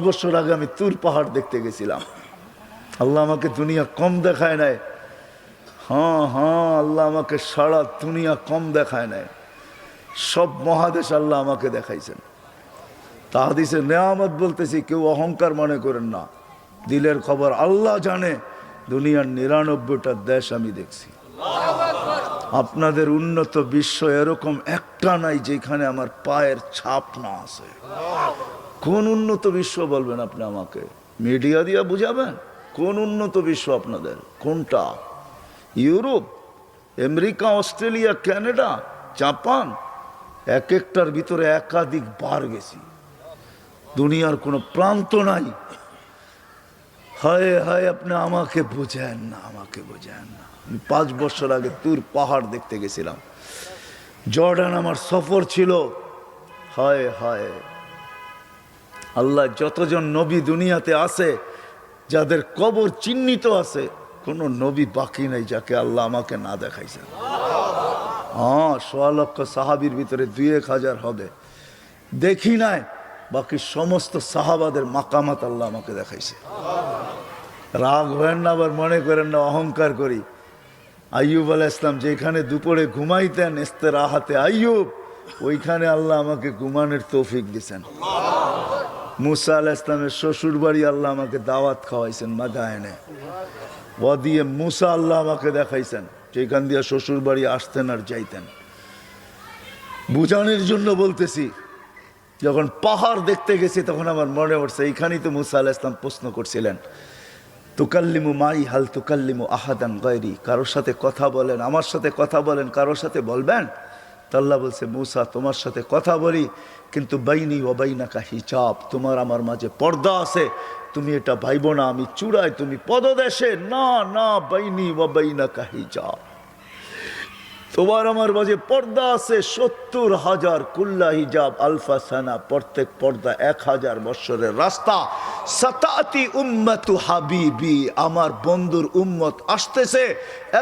বছর আগে আমি তুর পাহাড় দেখতে গেছিলাম। আল্লাহ আমাকে দুনিয়া কম দেখায় নাই। হ্যাঁ হ্যাঁ আল্লাহ আমাকে সারা দুনিয়া কম দেখায় নাই। সব মহাদেশ আল্লাহ আমাকে দেখাইছেন। তাহাদিসে নেয়ামত বলতেছি, কেউ অহংকার মনে করেন না। দিলের খবর আল্লাহ জানে। দুনিয়ার নিরানব্বইটা দেশ আমি দেখছি। আপনাদের উন্নত বিশ্ব এরকম একটা নাই যেখানে আমার পায়ের ছাপ না আছে। কোন উন্নত বিশ্ব বলবেন আপনি আমাকে? মিডিয়া দিয়া বুঝাবেন? কোন উন্নত বিশ্ব আপনাদের? কোনটা? Europe, America, Australia Canada Japan, এক একটার ভিতরে একাধিক বার গেছি। দুনিয়ার কোনো প্রান্ত নাই। হায় হায়, আপনি আমাকে বোঝেন না, আমাকে বোঝেন না। পাঁচ বছর আগে তুর পাহাড় দেখতে গেছিলাম। জর্ডান আমার সফর ছিল। হায় হায়। আল্লাহ যতজন নবী দুনিয়াতে আছে, যাদের কবর চিহ্নিত আছে, কোনো নবী বাকি নেই যাকে আল্লাহ আমাকে না দেখাইছেন। হ্যাঁ সোয়া লক্ষ সাহাবির ভিতরে দুই এক হাজার হবে। দেখি নাই, বাকি সমস্ত সাহাবাদের মাকামাত আল্লাহ আমাকে দেখাইছে। রাগ হয়েন না, আবার মনে করেন না, অহংকার করি। আইয়ুব আলাহ ইসলাম যেখানে দুপুরে ঘুমাইতেন ইস্তের আহাতে আইয়ুব ওইখানে আল্লাহ আমাকে ঘুমানোর তৌফিক দিছেন। মুসা আলাহ ইসলামের শ্বশুর বাড়ি আল্লাহ আমাকে দাওয়াত খাওয়াইছেন মাদায়নে। ও দিয়ে মুসা আল্লাহ আমাকে দেখাইছেন যেখান দিয়ে শ্বশুর বাড়ি আসতেন আর যাইতেন। বুঝানোর জন্য বলতেছি যখন পাহাড় দেখতে গেছি তখন আমার মনে পড়ছে এইখানেই তো মুসা আলাহ ইসলাম প্রশ্ন করছিলেন তুকাল্লিমু মাই, হাল তুকাল্লিমু আহাদান গৈরি কারোর সাথে কথা বলেন, আমার সাথে কথা বলেন, কারোর সাথে বলবেন? তো আল্লাহ বলছে, মুসা, তোমার সাথে কথা বলি, কিন্তু বাইনি বাইনাকা হিজাব। তোমার আমার মাঝে পর্দা আছে, তুমি এটা ভাইব না, আমি চূড়ায়, তুমি পদদেশে। না না, বাইনি বাইনাকা হিজাব। তোমার আমার মাঝে পর্দা আছে, সত্তর হাজার কুল্লা হিজাব, আলফা সানা, প্রত্যেক পর্দা এক হাজার বৎসরের রাস্তা। সাতাতি উম্মতু হাবিবি, আমার বন্ধুর উম্মত আসতেছে,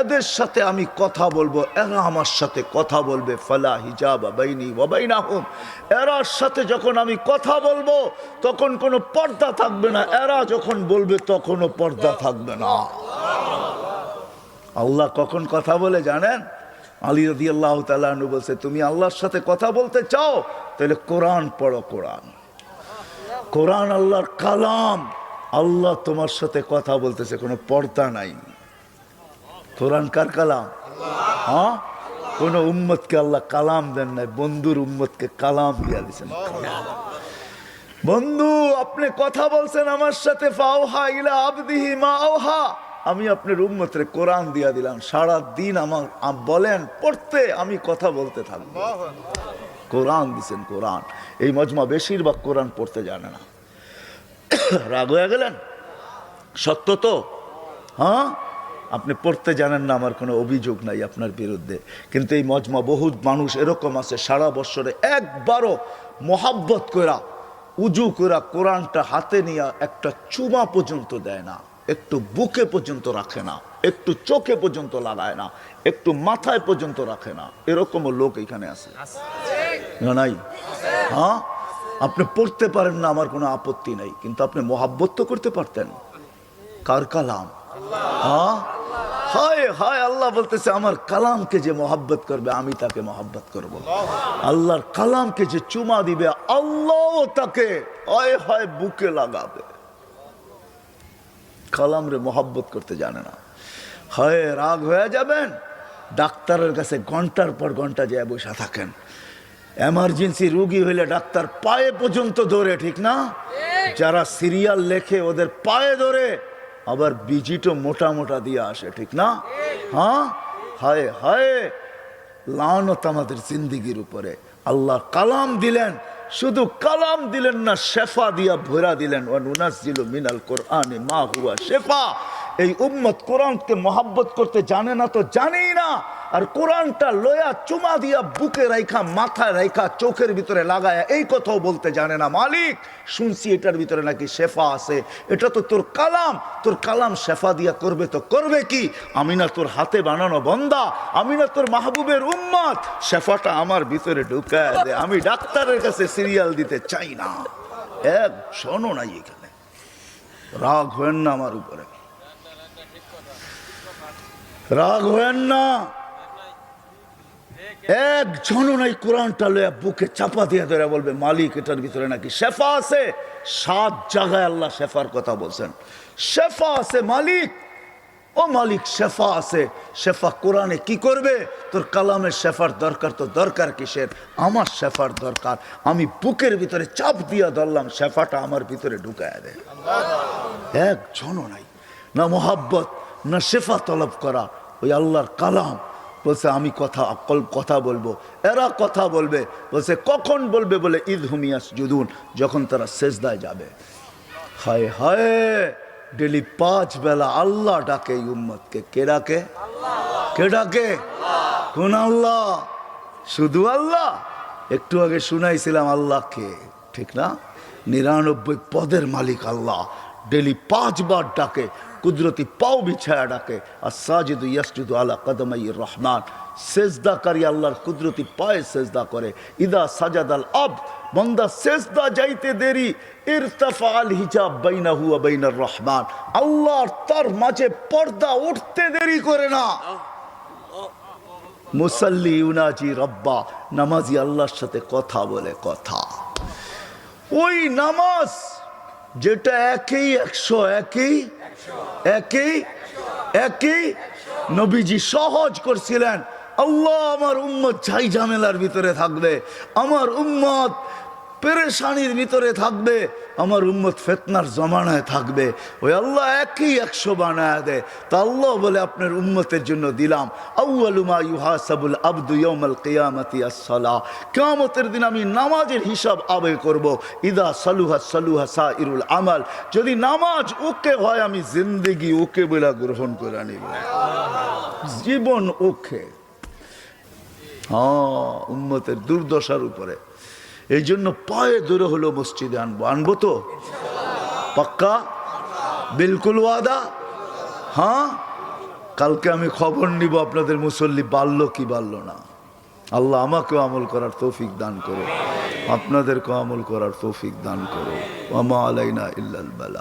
এদের সাথে আমি কথা বলব, এরা আমার সাথে কথা বলবে, ফালা হিজাব বাইনি ওবাইনা হুম এরার সাথে যখন আমি কথা বলব, তখন কোনো পর্দা থাকবে না, এরা যখন বলবে তখনও পর্দা থাকবে না। আল্লাহ কখন কথা বলে জানেন? আলী রদি আল্লাহ তালু বলছে, তুমি আল্লাহর সাথে কথা বলতে চাও, তাহলে কোরআন পড়ো কোরআন। কোরআন আল্লাহর কালাম। আল্লাহ তোমার সাথে কথা বলতেছে, কোনো পর্দা নাই। কোরআন কার কালাম? হ্যাঁ? কোন উম্মতকে আল্লাহ কালাম দেন নাই, বন্ধুর উম্মতকে কালাম দিয়া দিয়েছেন। বন্ধু, আপনি কথা বলছেন আমার সাথে, ফাওহা ইলা আবদিহি আমি আপনার উম্মতরে কোরআন দিয়া দিলাম। সারা দিন আমার বলেন, পড়তে আমি কথা বলতে থাকব। কোরআন দিছেন কোরআন। এই মজমা বেশিরভাগ কোরআন পড়তে জানে না। রাগ হয়ে গেলেন? সত্য তো? হ্যাঁ? আপনি পড়তে জানেন না, আমার কোনো অভিযোগ নাই আপনার বিরুদ্ধে। কিন্তু এই মজমা বহু মানুষ এরকম আছে, সারা বছরে একবারও মোহাব্বত করা উজু করা কোরআনটা হাতে নিয়ে একটা চুমা পর্যন্ত দেয় না। একটু বুকে পর্যন্ত রাখে না। একটু চোখে পর্যন্ত লাগায় না। একটু মাথায় পর্যন্ত রাখে না। এরকমও লোক এখানে আছে। না, নাই। হ্যাঁ? আপনি পড়তে পারেন না, আমার কোনো আপত্তি নাই। কিন্তু আপনি মোহাব্বত তো করতে পারতেন। কার কালাম? হ্যাঁ? হায় হায়, আল্লাহ বলতেছে, আমার কালামকে যে মোহাব্বত করবে, আমি তাকে মোহাব্বত করব। আল্লাহর কালামকে যে চুমা দিবে আল্লাহ তাকে, হায় হায়, বুকে লাগাবে। কালাম রে মোহাব্বত করতে জানে না। হয়, রাগ হয়ে যাবেন? ডাক্তারের কাছে ঘণ্টার পর ঘণ্টা যায় বসে থাকেন। এমার্জেন্সি রুগী হইলে ডাক্তার পায়ে পর্যন্ত ধরে ঠিক না? যারা সিরিয়াল লেখে ওদের পায়ে ধরে আবার বিজিটও মোটা মোটা দিয়ে আসে ঠিক না? হ্যাঁ? হায় হায়! লানত আমাদের জিন্দিগির উপরে। আল্লাহ কালাম দিলেন শুধু কালাম দিলেন না শেফা দিয়া ভরা দিলেন। ও নুনাজিলু মিনাল কোরআনে মা হুয়া শেফা। এই উম্মত কোরআনকে মহাব্বত করতে জানে না তো জানেই না। আর কোরআনটা লয়া চুমা দিয়া বুকে রাইখা, মাথায় রাইখা, চোখের ভিতরে লাগায় এই কথাও বলতে জানে না মালিক। শুনছি এটার ভিতরে নাকি শেফা আছে। এটা তো তোর কালাম। তোর কালাম শেফা দিয়া করবে তো করবে কি? আমি না তোর হাতে বানানো বন্দা। আমি না তোর মাহবুবের উম্মত। শেফাটা আমার ভিতরে ঢুকায় দে। আমি ডাক্তারের কাছে সিরিয়াল দিতে চাই না। এক শোনো নাই এখানে। রাগ হয়েন না আমার উপরে। রাগ হয়েন না। একজনও নাই কোরআনটা লয়া বুকে চাপা দিয়ে ধরে বলবে, মালিক এটার ভিতরে নাকি শেফা আছে? সাত জায়গায় আল্লাহ শেফার কথা বলছেন। শেফা আছে মালিক। ও মালিক, শেফা আছে। শেফা কোরআনে কি করবে? তোর কালামের শেফার দরকার তো দরকার কিসের? আমার শেফার দরকার। আমি বুকের ভিতরে চাপ দিয়া ধরলাম, শেফাটা আমার ভিতরে ঢুকায় দেয়। একজনও নাই না মোহাব্বত, না শেফা তলব করা, ওই আল্লাহর কালাম। বলছে আমি কথা অকল কথা বলব। এরা কথা বলবে বলছে কখন বলবে বলে ঈদ হুমিয়াস জুদুন যখন তারা শেষদায় যাবে। হায় হায় ডেলি পাঁচ বেলা আল্লাহ ডাকে উম্মতকে। কে ডাকে? কে ডাকে? কোন আল্লাহ? শুধু আল্লাহ? একটু আগে শুনাইছিলাম আল্লাহকে ঠিক না? নিরানব্বই পদের মালিক আল্লাহ। ডেলি পাঁচবার ডাকে। কুদরতি পাও বিছায়া ডাকে আর সাজিদু ইয়াসজুদু আলা কদমাই রহমান। সেজদা সেজদাকারী আল্লাহর কুদরতি পায়ে সেজদা করে, ইদা সাজাদ আল আব, বন্দা সেজদা যাইতে দেরি, ইরতাফা আল হিজাব বাইনাহু হুয়া বাইনার রহমান। আল্লাহর তার মাঝে পর্দা উঠতে দেরি করে না। মুসল্লি ইউনাজি রব্বা, নামাজি আল্লাহর সাথে কথা বলে কথা। ওই নামাজ যেটা একই, একশো একই একই একই। নবীজি সহজ করছিলেন, আল্লাহ আমার উম্মত ছাই ঝামেলার ভিতরে থাকবে, আমার উম্মত পেরেশানির ভিতরে থাকবে, আমার উম্মত ফেতনার জমানায় থাকবে। ওই আল্লাহ একই একশো বানায় দেয়। তা আল্লাহ বলে, আপনার উম্মতের জন্য দিলাম। আউআলুমা ইউহাসাবুল আব্দু ইয়াউমাল কিয়ামতি আসসালাহ কিয়ামতের দিন আমি নামাজের হিসাব আবে করব। ইদা সালুহা সালুহা সা ইরুল আমাল। যদি নামাজ ওকে হয়, আমি জিন্দেগি ওকে বলে গ্রহণ করে নিব। জীবন ওকে হ্যাঁ উম্মতের দুর্দশার উপরে। এই জন্য পায়ে দূরে হলো মসজিদে আনব। আনব তো? পাক্কা? বিলকুল ওয়াদা? হ্যাঁ? কালকে আমি খবর নিব আপনাদের মুসল্লি, বাড়লো কি বাড়ল না। আল্লাহ আমাকেও আমল করার তৌফিক দান করো আপনাদেরকেও আমল করার তৌফিক দান করো আমা আলাইনা ইল্লাল বালা।